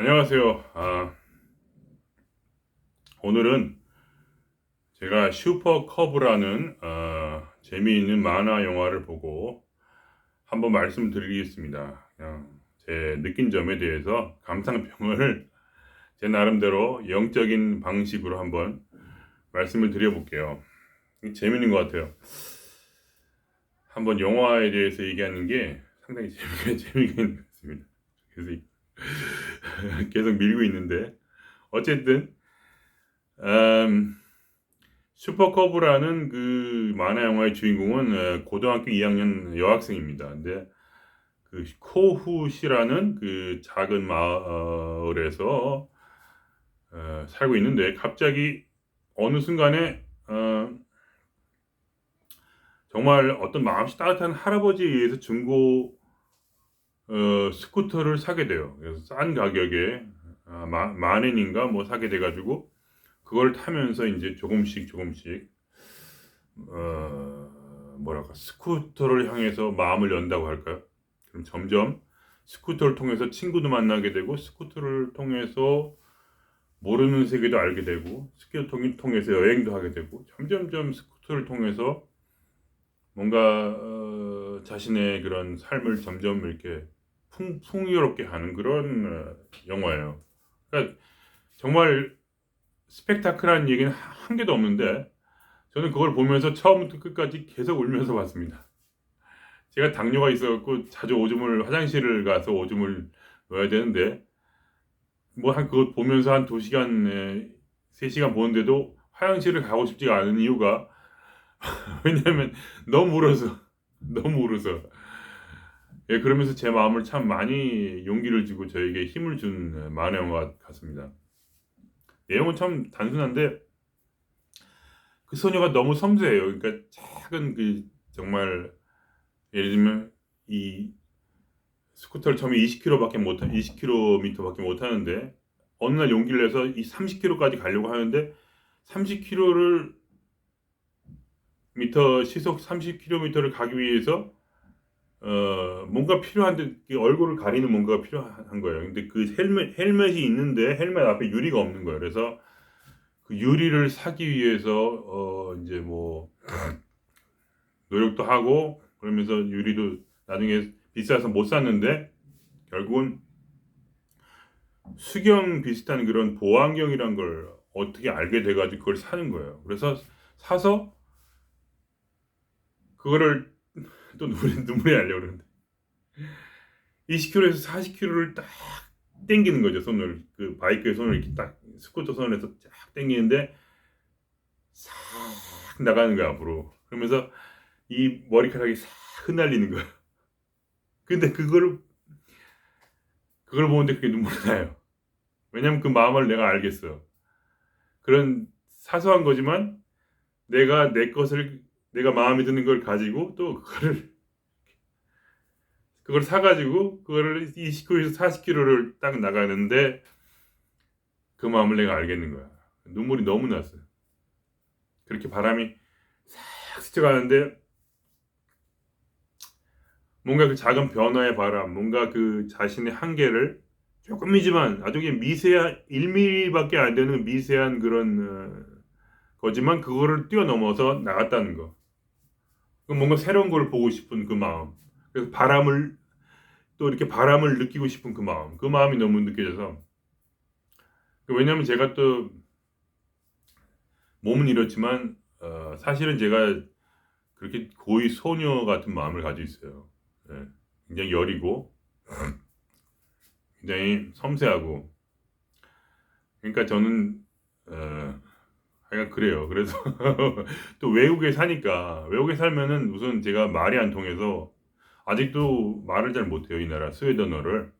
안녕하세요. 아, 오늘은 제가 슈퍼커브라는 어, 재미있는 만화 영화를 보고 한번 말씀드리겠습니다. 그냥 제 느낀 점에 대해서 감상평을 제 나름대로 영적인 방식으로 한번 말씀을 드려볼게요. 재밌는 것 같아요. 한번 영화에 대해서 얘기하는 게 상당히 재미가 재미가 있는 것 같습니다. 그래서 이- 계속 밀고 있는데 어쨌든 음, 슈퍼커브라는 그 만화 영화의 주인공은 어, 고등학교 2학년 여학생입니다. 근데 그 코후시라는 그 작은 마을에서 어, 살고 있는데 갑자기 어느 순간에 어, 정말 어떤 마음씨 따뜻한 할아버지에 의해서 중고 어, 스쿠터를 사게 돼요. 그래서 싼 가격에 아, 마, 만 엔인가 뭐 사게 돼가지고 그걸 타면서 이제 조금씩 조금씩 어, 뭐랄까 스쿠터를 향해서 마음을 연다고 할까요? 그럼 점점 스쿠터를 통해서 친구도 만나게 되고 스쿠터를 통해서 모르는 세계도 알게 되고 스쿠터를 통해서 여행도 하게 되고 점점점 스쿠터를 통해서 뭔가 어, 자신의 그런 삶을 점점 이렇게 풍, 풍요롭게 하는 그런 어, 영화예요. 그러니까 정말 스펙타클한 얘기는 하- 한 개도 없는데 저는 그걸 보면서 처음부터 끝까지 계속 울면서 봤습니다. 제가 당뇨가 있어갖고 자주 오줌을 화장실을 가서 오줌을 넣어야 되는데 뭐 한 그거 보면서 한 2시간, 3시간 보는데도 화장실을 가고 싶지가 않은 이유가 왜냐면 너무 울어서 너무 울어서 예, 그러면서 제 마음을 참 많이 용기를 주고 저에게 힘을 준 만화 영화 같습니다. 내용은 참 단순한데 그 소녀가 너무 섬세해요. 그러니까 작은 그 정말 예를 들면 이 스쿠터를 처음에 20km밖에 못 20km밖에 못 하는데 어느 날 용기를 내서 이 30km까지 가려고 하는데 30km를 미터 시속 30km를 가기 위해서 어 뭔가 필요한데 그 얼굴을 가리는 뭔가가 필요한 거예요. 근데 그 헬멧 헬멧이 있는데 헬멧 앞에 유리가 없는 거예요. 그래서 그 유리를 사기 위해서 어 이제 뭐 노력도 하고 그러면서 유리도 나중에 비싸서 못 샀는데 결국은 수경 비슷한 그런 보안경이란 걸 어떻게 알게 돼가지고 그걸 사는 거예요. 그래서 사서 그거를 또 눈물이, 눈물이 나려고 그러는데. 20km에서 40km를 딱 땡기는 거죠 손을. 그 바이크의 손을 이렇게 딱 스쿠터 손에서 쫙 땡기는데 싹 나가는 거야 앞으로. 그러면서 이 머리카락이 싹 흩날리는 거야. 근데 그거를 그걸 보는데 그게 눈물이 나요. 왜냐면 그 마음을 내가 알겠어. 그런 사소한 거지만 내가 내 것을 내가 마음에 드는 걸 가지고 또 그거를 그걸 사가지고 그거를 29에서 40km를 딱 나가는데 그 마음을 내가 알겠는 거야. 눈물이 너무 났어요. 그렇게 바람이 싹 스쳐가는데 뭔가 그 작은 변화의 바람, 뭔가 그 자신의 한계를 조금이지만 아주 미세한 1mm밖에 안 되는 미세한 그런 어, 거지만 그거를 뛰어넘어서 나갔다는 거. 그 뭔가 새로운 걸 보고 싶은 그 마음. 그래서 바람을 또 이렇게 바람을 느끼고 싶은 그 마음. 그 마음이 너무 느껴져서. 그 왜냐면 제가 또 몸은 이렇지만 어, 사실은 제가 그렇게 고이 소녀 같은 마음을 가지고 있어요. 예, 굉장히 여리고 굉장히 섬세하고 그러니까 저는 어, 하여간 그래요. 그래서 또 외국에 사니까 외국에 살면은 우선 제가 말이 안 통해서 아직도 말을 잘 못해요 이 나라. 스웨덴어를.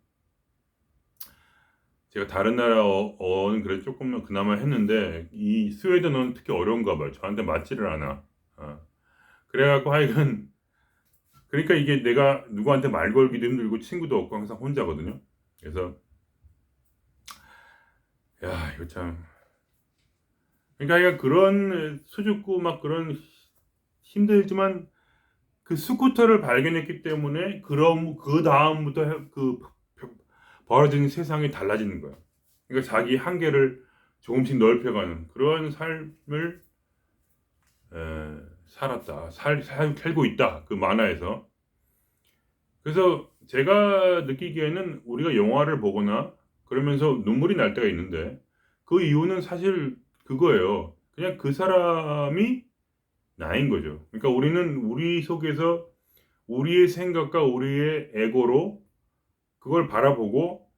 제가 다른 나라 어, 어는 그래도 조금 그나마 했는데 이 스웨덴어는 특히 어려운가 봐요. 저한테 맞지를 않아. 어. 그래갖고 하여간 그러니까 이게 내가 누구한테 말 걸기도 힘들고 친구도 없고 항상 혼자거든요. 그래서 야 이거 참. 그러니까 그런 수줍고 막 그런 힘들지만 그 스쿠터를 발견했기 때문에 그럼 그 다음부터 해- 그 벌어지는 세상이 달라지는 거야. 그러니까 자기 한계를 조금씩 넓혀가는 그러한 삶을 에, 살았다. 살, 살, 살고 있다. 그 만화에서. 그래서 제가 느끼기에는 우리가 영화를 보거나 그러면서 눈물이 날 때가 있는데 그 이유는 사실 그거예요. 그냥 그 사람이 나인 거죠. 그러니까 우리는 우리 속에서 우리의 생각과 우리의 에고로 그걸 바라보고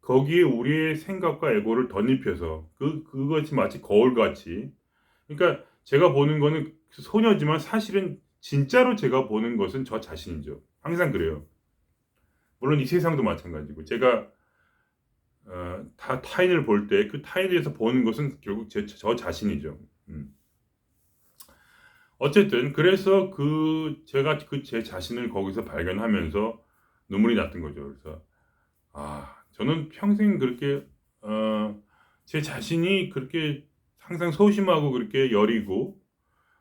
거기에 우리의 생각과 에고를 덧입혀서 그 그것이 마치 거울 같이 그러니까 제가 보는 거는 소녀지만 사실은 진짜로 제가 보는 것은 저 자신이죠. 항상 그래요. 물론 이 세상도 마찬가지고 제가 어, 다 타인을 볼 때 그 타인에서 보는 것은 결국 제, 저 자신이죠. 음. 어쨌든 그래서 그 제가 그 제 자신을 거기서 발견하면서 눈물이 났던 거죠. 그래서 아 저는 평생 그렇게 어, 제 자신이 그렇게 항상 소심하고 그렇게 여리고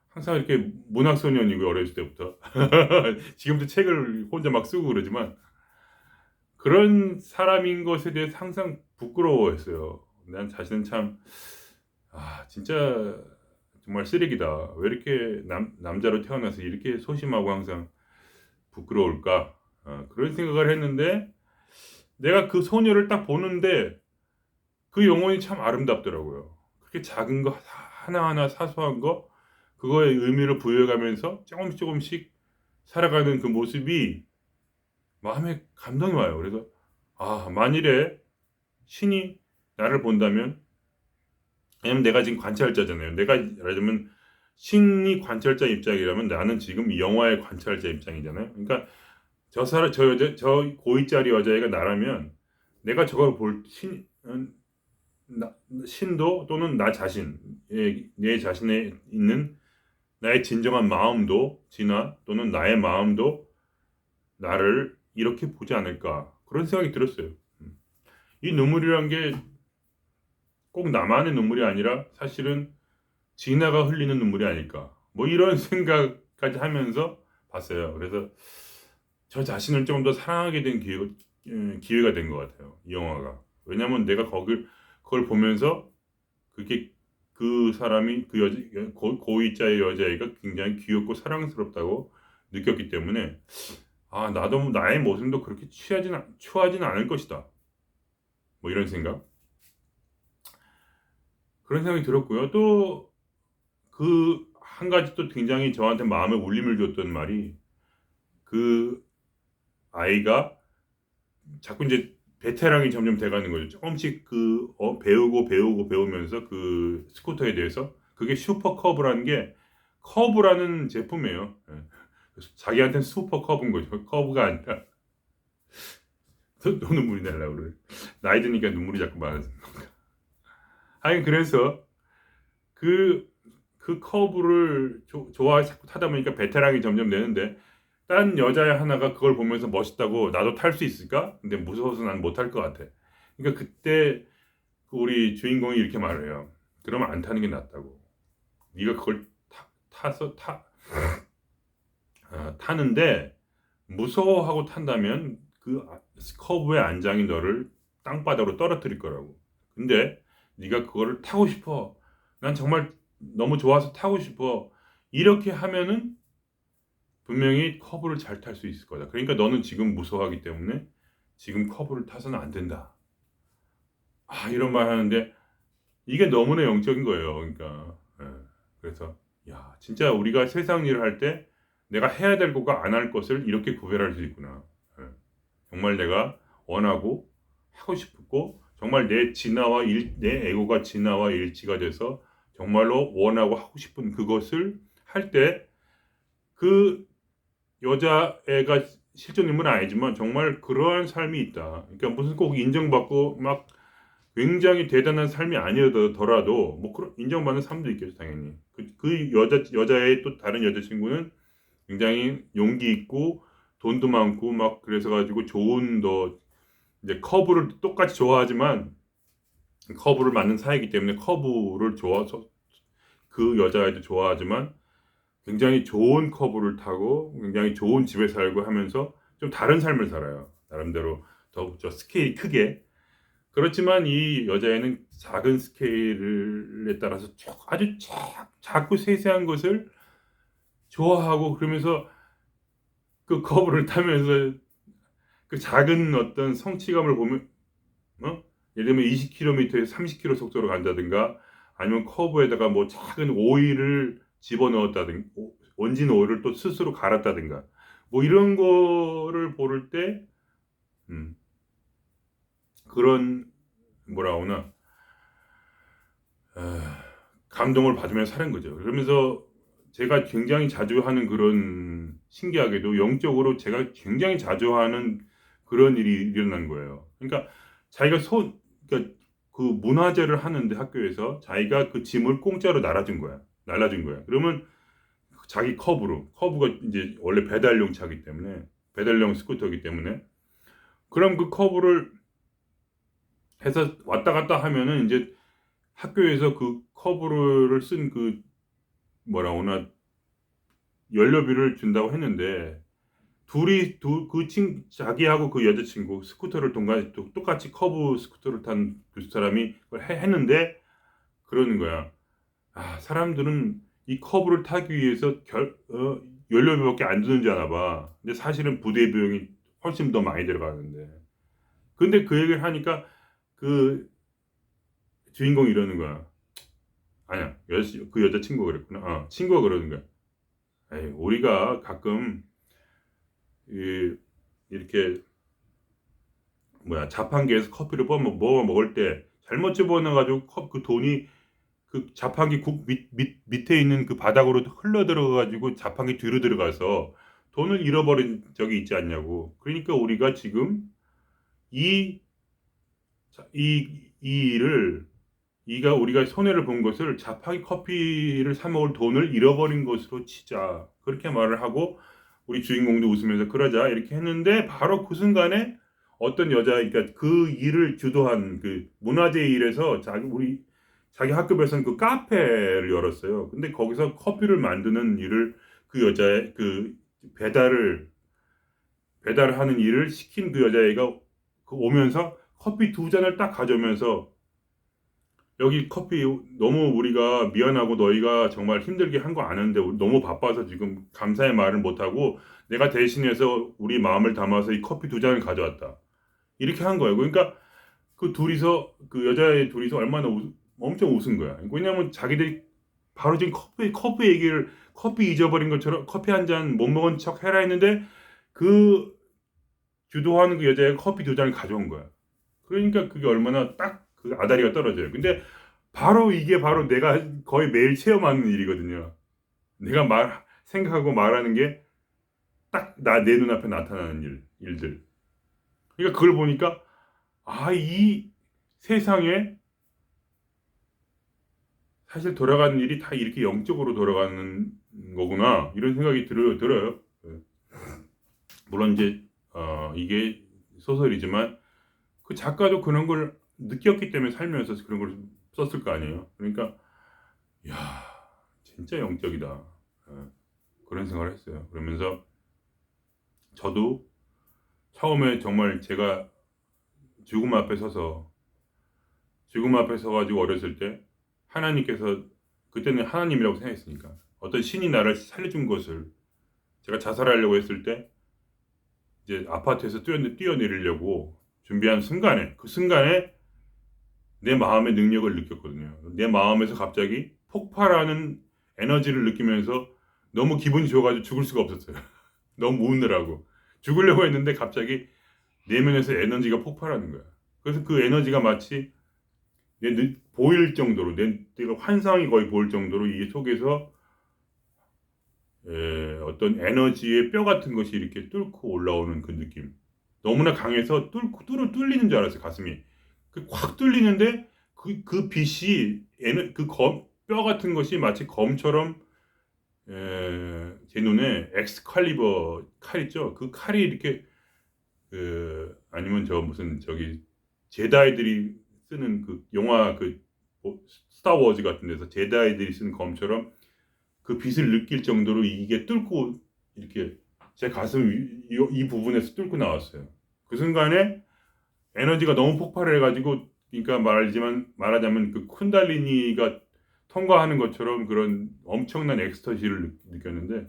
항상 이렇게 문학 소년이고 어렸을 때부터 지금도 책을 혼자 막 쓰고 그러지만 그런 사람인 것에 대해서 항상 부끄러워했어요. 난 자신은 참 아, 진짜 정말 쓰레기다. 왜 이렇게 남, 남자로 태어나서 이렇게 소심하고 항상 부끄러울까? 어, 그런 생각을 했는데 내가 그 소녀를 딱 보는데 그 영혼이 참 아름답더라고요. 그렇게 작은 거 하나하나 사소한 거 그거에 의미를 부여해가면서 조금씩 조금씩 살아가는 그 모습이 마음에 감동이 와요. 그래서 아 만일에 신이 나를 본다면 왜냐면 내가 지금 관찰자잖아요. 내가 예를 들면 신이 관찰자 입장이라면 나는 지금 이 영화의 관찰자 입장이잖아요. 그러니까 저 사람 저 여자 저 고위짜리 여자애가 나라면 내가 저걸 볼신 신도 또는 나 자신 내 자신에 있는 나의 진정한 마음도 진화 또는 나의 마음도 나를 이렇게 보지 않을까 그런 생각이 들었어요. 음. 이 눈물이란 게 꼭 나만의 눈물이 아니라 사실은 진아가 흘리는 눈물이 아닐까 뭐 이런 생각까지 하면서 봤어요. 그래서 저 자신을 조금 더 사랑하게 된 기회가, 음, 기회가 된것 같아요. 이 영화가. 왜냐면 내가 거길, 그걸 보면서 그게 그 사람이 그 여자, 고, 고위자의 여자애가 굉장히 귀엽고 사랑스럽다고 느꼈기 때문에 아, 나도 나의 모습도 그렇게 취하진, 취하진 않을 것이다. 뭐 이런 생각. 그런 생각이 들었고요. 또 그 한 가지 또 굉장히 저한테 마음에 울림을 줬던 말이 그 아이가 자꾸 이제 베테랑이 점점 돼가는 거죠. 조금씩 그 어, 배우고 배우고 배우면서 그 스쿠터에 대해서 그게 슈퍼 커브라는 게 커브라는 제품이에요. 예. 자기한테는 슈퍼 커브인 거죠. 커브가 아니라 또, 또 눈물이 날라 그래. 나이 드니까 눈물이 자꾸 건가. 아니 그래서 그, 그 커브를 조, 좋아 자꾸 타다 보니까 베테랑이 점점 되는데 딴 여자 하나가 그걸 보면서 멋있다고 나도 탈 수 있을까? 근데 무서워서 난 못 탈 것 같아. 그러니까 그때 그 우리 주인공이 이렇게 말해요. 그러면 안 타는 게 낫다고. 네가 그걸 타, 타서 타 아, 타는데 무서워하고 탄다면 그 커브의 안장이 너를 땅바닥으로 떨어뜨릴 거라고. 근데 네가 그거를 타고 싶어. 난 정말 너무 좋아서 타고 싶어. 이렇게 하면은 분명히 커브를 잘 탈 수 있을 거다. 그러니까 너는 지금 무서워하기 때문에 지금 커브를 타서는 안 된다. 아 이런 말 하는데 이게 너무나 영적인 거예요. 그러니까 예. 그래서 야 진짜 우리가 세상 일을 할 때 내가 해야 될 것과 안 할 것을 이렇게 구별할 수 있구나. 예. 정말 내가 원하고 하고 싶고 정말 내 진화와 일, 내 에고가 진화와 일치가 돼서 정말로 원하고 하고 싶은 그것을 할 때 그 여자애가 실존 인물은 아니지만 정말 그러한 삶이 있다. 그러니까 무슨 꼭 인정받고 막 굉장히 대단한 삶이 아니더라도 뭐 그런 인정받는 삶도 있겠죠 당연히. 그, 그 여자 여자의 또 다른 여자친구는 굉장히 용기 있고 돈도 많고 막 그래서 가지고 좋은 더 이제 커브를 똑같이 좋아하지만 커브를 맞는 사이기 때문에 커브를 좋아서 그 여자애도 좋아하지만 굉장히 좋은 커브를 타고 굉장히 좋은 집에 살고 하면서 좀 다른 삶을 살아요. 나름대로 더저 스케일이 크게 그렇지만 이 여자애는 작은 스케일에 따라서 쭉 아주 작, 작고 세세한 것을 좋아하고 그러면서 그 커브를 타면서 그 작은 어떤 성취감을 보면 어? 예를 들면 20km에서 30km 속도로 간다든가 아니면 커브에다가 뭐 작은 오일을 집어넣었다든가 원진 오일을 또 스스로 갈았다든가 뭐 이런 거를 보를 때 음, 그런 뭐라 하나 아, 감동을 받으면서 사는 거죠. 그러면서 제가 굉장히 자주 하는 그런 신기하게도 영적으로 제가 굉장히 자주 하는 그런 일이 일어난 거예요. 그러니까 자기가 손 그러니까 그 문화제를 하는데 학교에서 자기가 그 짐을 공짜로 날아준 거야. 날라준 거야. 그러면 자기 컵으로 컵가 이제 원래 배달용 차기 때문에 배달용 스쿠터이기 때문에 그럼 그 컵을 해서 왔다 갔다 하면은 이제 학교에서 그 커브를 쓴 그 뭐라 하나 연료비를 준다고 했는데 둘이 두 그 친 자기하고 그 여자친구 스쿠터를 동가 똑같이 커브 스쿠터를 탄 그 사람이 그걸 해, 했는데 그러는 거야. 아 사람들은 이 커브를 타기 위해서 결, 어, 연료비밖에 안줄 아나 봐. 근데 사실은 부대 비용이 훨씬 더 많이 들어가는데. 근데 그 얘기를 하니까 그 주인공이 이러는 거야. 아니야, 여자, 그 여자 친구가 그랬구나. 어, 친구가 그러는 거야. 에이, 우리가 가끔 이, 이렇게 뭐야 자판기에서 커피를 뽑아 먹을 때 잘못 집어넣어 가지고 컵 그 돈이 그 자판기 국 밑, 밑, 밑에 있는 그 바닥으로 흘러 들어가 가지고 자판기 뒤로 들어가서 돈을 잃어버린 적이 있지 않냐고. 그러니까 우리가 지금 이, 이, 이 일을, 이가 우리가 손해를 본 것을 자판기 커피를 사 먹을 돈을 잃어버린 것으로 치자. 그렇게 말을 하고 우리 주인공도 웃으면서 그러자. 이렇게 했는데 바로 그 순간에 어떤 여자, 그러니까 그 일을 주도한 그 문화재 일에서 자기, 우리 자기 학급에서는 그 카페를 열었어요. 근데 거기서 커피를 만드는 일을 그 여자의 그 배달을 배달을 하는 일을 시킨 그 여자애가 그 오면서 커피 두 잔을 딱 가져오면서 여기 커피 너무 우리가 미안하고 너희가 정말 힘들게 한 거 아는데 너무 바빠서 지금 감사의 말을 못하고 내가 대신해서 우리 마음을 담아서 이 커피 두 잔을 가져왔다. 이렇게 한 거예요. 그러니까 그 둘이서 그 여자애 둘이서 얼마나 웃, 엄청 웃은 거야. 왜냐면 자기들이 바로 지금 커피 커피 얘기를 커피 잊어버린 것처럼 커피 한 잔 못 먹은 척 해라 했는데 그 주도하는 그 여자애가 커피 두 잔을 가져온 거야. 그러니까 그게 얼마나 딱 그 아다리가 떨어져요. 근데 바로 이게 바로 내가 거의 매일 체험하는 일이거든요. 내가 말 생각하고 말하는 게 딱 나 내 눈앞에 나타나는 일 일들. 그러니까 그걸 보니까 아 이 세상에 사실 돌아가는 일이 다 이렇게 영적으로 돌아가는 거구나 이런 생각이 들어요. 들어요. 네. 물론 이제 어, 이게 소설이지만 그 작가도 그런 걸 느꼈기 때문에 살면서 그런 걸 썼을 거 아니에요. 그러니까 야 진짜 영적이다 예, 그런 생각을 했어요. 그러면서 저도 처음에 정말 제가 죽음 앞에 서서 죽음 앞에 서가지고 어렸을 때 하나님께서 그때는 하나님이라고 생각했으니까 어떤 신이 나를 살려준 것을 제가 자살하려고 했을 때 이제 아파트에서 뛰어, 뛰어내리려고 준비한 순간에 그 순간에 내 마음의 능력을 느꼈거든요. 내 마음에서 갑자기 폭발하는 에너지를 느끼면서 너무 기분이 좋아가지고 죽을 수가 없었어요. 너무 우느라고 죽으려고 했는데 갑자기 내면에서 에너지가 폭발하는 거야. 그래서 그 에너지가 마치 내 눈, 보일 정도로 내, 내가 환상이 거의 보일 정도로 이 속에서 에, 어떤 에너지의 뼈 같은 것이 이렇게 뚫고 올라오는 그 느낌. 너무나 강해서 뚫고 뚫어 뚫리는 줄 알았어요 가슴이. 그확 뚫리는데 그, 그 빛이 에너, 그검 뼈 같은 것이 마치 검처럼 에, 제 눈에 엑스칼리버 칼 있죠. 그 칼이 이렇게 그 아니면 저 무슨 저기 제다이들이 쓰는 그 영화 그 뭐, 스타워즈 같은 데서 제다이들이 쓰는 검처럼 그 빛을 느낄 정도로 이게 뚫고 이렇게 제 가슴 이, 이 부분에서 뚫고 나왔어요. 그 순간에 에너지가 너무 폭발해 가지고 그러니까 말하지만 말하자면 그 쿤달리니가 통과하는 것처럼 그런 엄청난 엑스터시를 느- 느꼈는데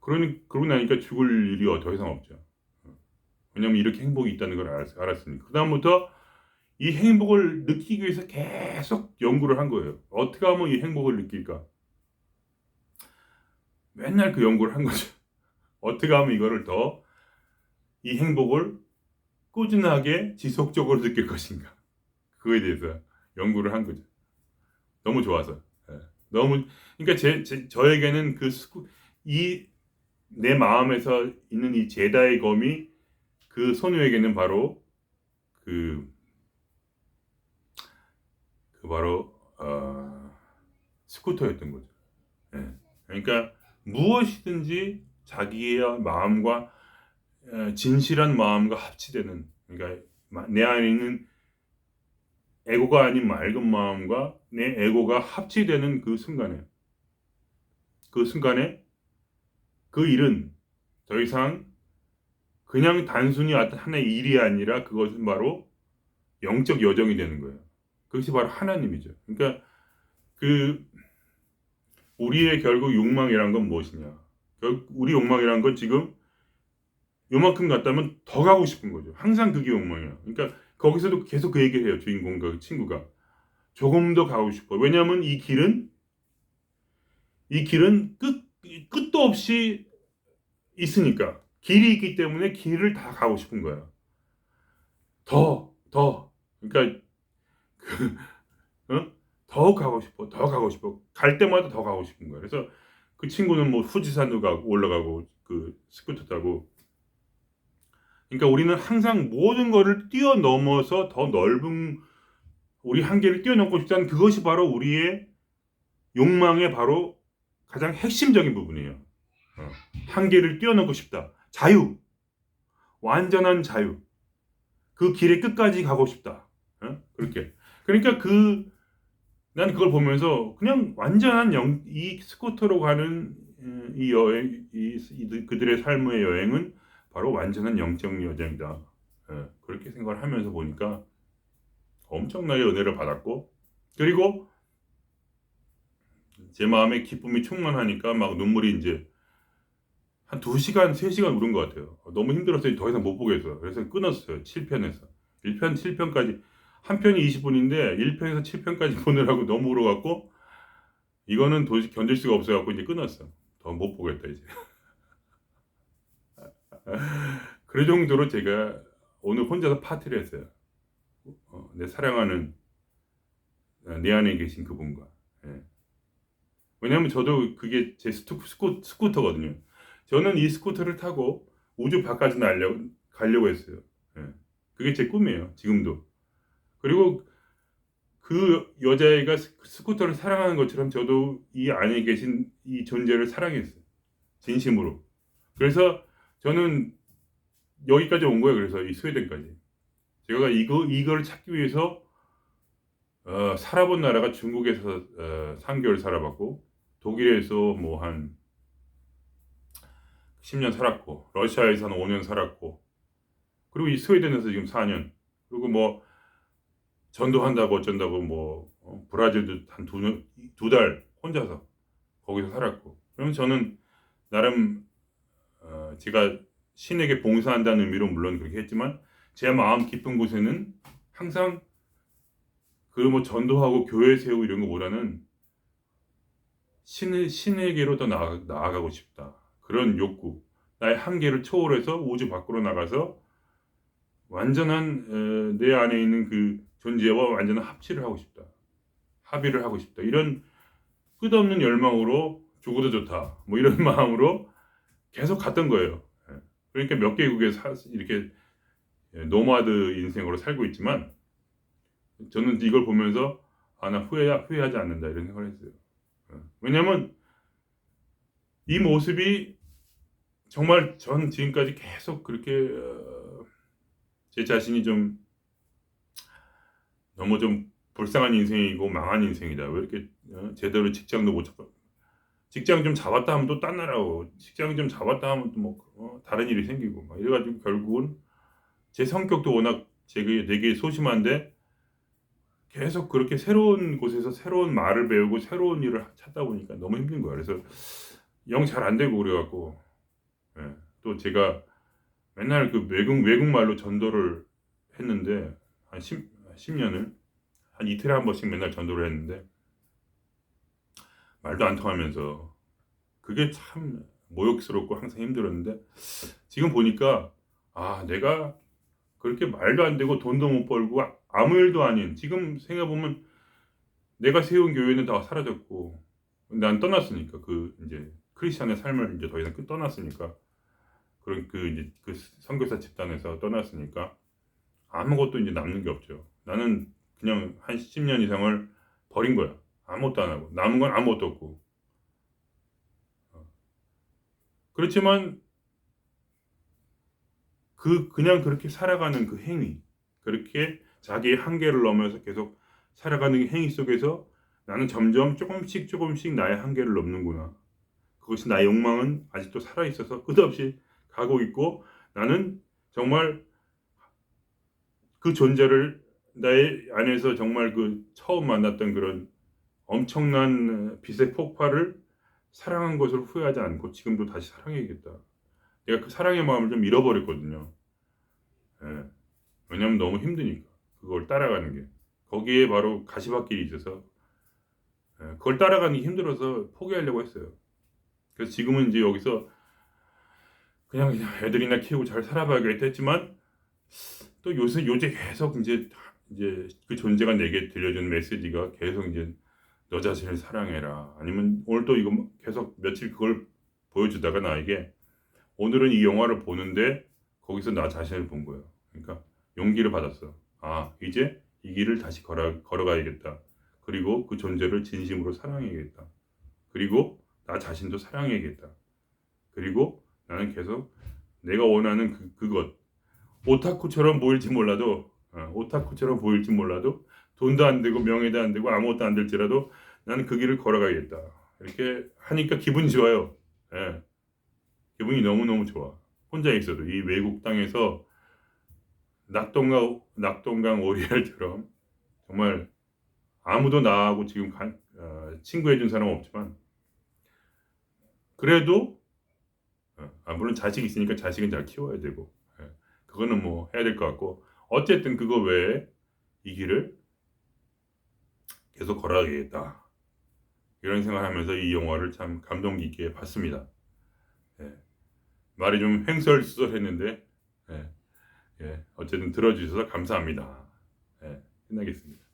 그러니 그러고 나니까 죽을 일이 더 이상 없죠. 왜냐면 이렇게 행복이 있다는 걸 알았, 알았으니까. 그다음부터 이 행복을 느끼기 위해서 계속 연구를 한 거예요. 어떻게 하면 이 행복을 느낄까? 맨날 그 연구를 한 거죠. 어떻게 하면 이거를 더 이 행복을 꾸준하게 지속적으로 느낄 것인가? 그거에 대해서 연구를 한 거죠. 너무 좋아서. 예. 너무 그러니까 제, 제 저에게는 그 이 내 마음에서 있는 이 제다의 검이 그 소녀에게는 바로 그, 그 바로 어, 스쿠터였던 거죠. 예. 그러니까 무엇이든지 자기의 마음과 어, 진실한 마음과 합치되는 그러니까 마- 내 안에 있는 에고가 아닌 맑은 마음과 내 에고가 합치되는 그 순간에 그 순간에 그 일은 더 이상 그냥 단순히 어떤 하나의 일이 아니라 그것은 바로 영적 여정이 되는 거예요. 그것이 바로 하나님이죠. 그러니까 그 우리의 결국 욕망이란 건 무엇이냐? 결 우리 욕망이란 건 지금 요만큼 갔다면 더 가고 싶은 거죠. 항상 그게 욕망이야. 그러니까 거기서도 계속 그 얘기를 해요. 주인공과 그 친구가 조금 더 가고 싶어. 왜냐하면 이 길은 이 길은 끝 끝도 없이 있으니까 길이 있기 때문에 길을 다 가고 싶은 거야. 더, 더. 그러니까 그, 어? 더 가고 싶어, 더 가고 싶어. 갈 때마다 더 가고 싶은 거야. 그래서 그 친구는 뭐 후지산도 가고 올라가고 그 스쿠터 타고. 그러니까 우리는 항상 모든 거를 뛰어넘어서 더 넓은 우리 한계를 뛰어넘고 싶다는 그것이 바로 우리의 욕망의 바로 가장 핵심적인 부분이에요. 어. 한계를 뛰어넘고 싶다. 자유. 완전한 자유. 그 길의 끝까지 가고 싶다. 어? 그렇게. 그러니까 그, 난 그걸 보면서 그냥 완전한 영, 이 스쿠터로 가는 음, 이 여행, 이, 이- 그들의 삶의 여행은 바로 완전한 영적 여정이다. 예, 그렇게 생각을 하면서 보니까 엄청나게 은혜를 받았고, 그리고 제 마음에 기쁨이 충만하니까 막 눈물이 이제 한 2시간, 3시간 울은 것 같아요. 너무 힘들어서 더 이상 못 보겠어요. 그래서 끊었어요. 7편에서. 1편, 7편까지. 한 편이 20분인데 1편에서 7편까지 보느라고 너무 울어갖고 이거는 도저히 견딜 수가 없어갖고 이제 끊었어. 더 못 보겠다 이제. 그 정도로 제가 오늘 혼자서 파티를 했어요. 어, 내 사랑하는 어, 내 안에 계신 그분과. 예. 왜냐하면 저도 그게 제 스쿠, 스쿠, 스쿠터거든요. 저는 이 스쿠터를 타고 우주 바깥에 날려 가려고 했어요. 예. 그게 제 꿈이에요. 지금도. 그리고 그 여자애가 스- 스쿠터를 사랑하는 것처럼 저도 이 안에 계신 이 존재를 사랑했어요. 진심으로. 그래서 저는 여기까지 온 거예요. 그래서 이 스웨덴까지. 제가 이거 이거를 찾기 위해서 어, 살아본 나라가 중국에서 어, 3개월 살아봤고 독일에서 뭐 한 10년 살았고 러시아에서는 5년 살았고 그리고 이 스웨덴에서 지금 4년 그리고 뭐 전도한다고 어쩐다고 뭐 어, 브라질도 한 두 달 혼자서 거기서 살았고 그럼 저는 나름 어, 제가 신에게 봉사한다는 의미로 물론 그렇게 했지만 제 마음 깊은 곳에는 항상 그 뭐 전도하고 교회 세우고 이런 거보다는 신의 신에게로 더 나아, 나아가고 싶다. 그런 욕구 나의 한계를 초월해서 우주 밖으로 나가서 완전한 어, 내 안에 있는 그 존재와 완전한 합치를 하고 싶다. 합의를 하고 싶다. 이런 끝없는 열망으로 죽어도 좋다. 뭐 이런 마음으로 계속 갔던 거예요 예. 그러니까 몇 개국에 사, 이렇게 예, 노마드 인생으로 살고 있지만 저는 이걸 보면서 아 나 후회 후회하지 않는다 이런 생각을 했어요. 예. 왜냐하면 이 모습이 정말 전 지금까지 계속 그렇게 어, 제 자신이 좀 너무 좀 불쌍한 인생이고 망한 인생이다. 왜 이렇게 어, 제대로 직장도 못 잡아? 직장 좀 잡았다 하면 또 딴 나라고 직장 좀 잡았다 하면 또 뭐 다른 일이 생기고 막 이래가지고 결국은 제 성격도 워낙 되게 되게 소심한데 계속 그렇게 새로운 곳에서 새로운 말을 배우고 새로운 일을 찾다 보니까 너무 힘든 거예요. 그래서 영 잘 안 되고 그래갖고 예, 또 제가 맨날 그 외국 외국말로 전도를 했는데 한 10, 10년을 한 이틀에 한 번씩 맨날 전도를 했는데 말도 안 통하면서 그게 참 모욕스럽고 항상 힘들었는데 지금 보니까 아 내가 그렇게 말도 안 되고 돈도 못 벌고 아- 아무 일도 아닌 지금 생각해 보면 내가 세운 교회는 다 사라졌고 난 떠났으니까 그 이제 크리스천의 삶을 이제 더 이상 끝 떠났으니까 그런 그 이제 그 선교사 집단에서 떠났으니까 아무것도 이제 남는 게 없죠. 나는 그냥 한 10년 이상을 버린 거야. 아무것도 안 하고 남은 건 아무것도 없고. 어. 그렇지만 그 그냥 그렇게 살아가는 그 행위, 그렇게 자기의 한계를 넘어서 계속 살아가는 행위 속에서 나는 점점 조금씩 조금씩 나의 한계를 넘는구나. 그것이 나의 욕망은 아직도 살아 있어서 끝없이 가고 있고 나는 정말 그 존재를 나의 안에서 정말 그 처음 만났던 그런 엄청난 빛의 폭발을 사랑한 것을 후회하지 않고 지금도 다시 사랑해야겠다. 내가 그 사랑의 마음을 좀 잃어버렸거든요. 예. 왜냐면 너무 힘드니까 그걸 따라가는 게 거기에 바로 가시밭길이 있어서 예, 그걸 따라가는 게 힘들어서 포기하려고 했어요. 그래서 지금은 이제 여기서 그냥 그냥 애들이나 키우고 잘 살아봐야겠다 했지만 또 요새 요새 계속 이제 이제 그 존재가 내게 들려주는 메시지가 계속 이제 너 자신을 사랑해라 아니면 오늘 또 이거 계속 며칠 그걸 보여주다가 나에게 오늘은 이 영화를 보는데 거기서 나 자신을 본 거예요. 그러니까 용기를 받았어. 아 이제 이 길을 다시 걸어 걸어가야겠다. 그리고 그 존재를 진심으로 사랑해야겠다. 그리고 나 자신도 사랑해야겠다. 그리고 나는 계속 내가 원하는 그, 그것 오타쿠처럼 보일지 몰라도 어, 오타쿠처럼 보일지 몰라도 돈도 안 되고 명예도 안 되고 아무것도 안 될지라도 나는 그 길을 걸어가야겠다. 이렇게 하니까 기분이 좋아요. 예. 기분이 너무너무 좋아. 혼자 있어도 이 외국 땅에서 낙동강, 낙동강 오리알처럼 정말 아무도 나하고 지금 간, 어, 친구해준 사람 없지만 그래도 어, 아, 물론 자식 있으니까 자식은 잘 키워야 되고 예, 그거는 뭐 해야 될 것 같고 어쨌든 그거 외에 이 길을 계속 걸어가야겠다 이런 생각하면서 이 영화를 참 감동 깊게 봤습니다. 예, 말이 좀 횡설수설했는데 예, 예, 어쨌든 들어주셔서 감사합니다. 예, 끝나겠습니다.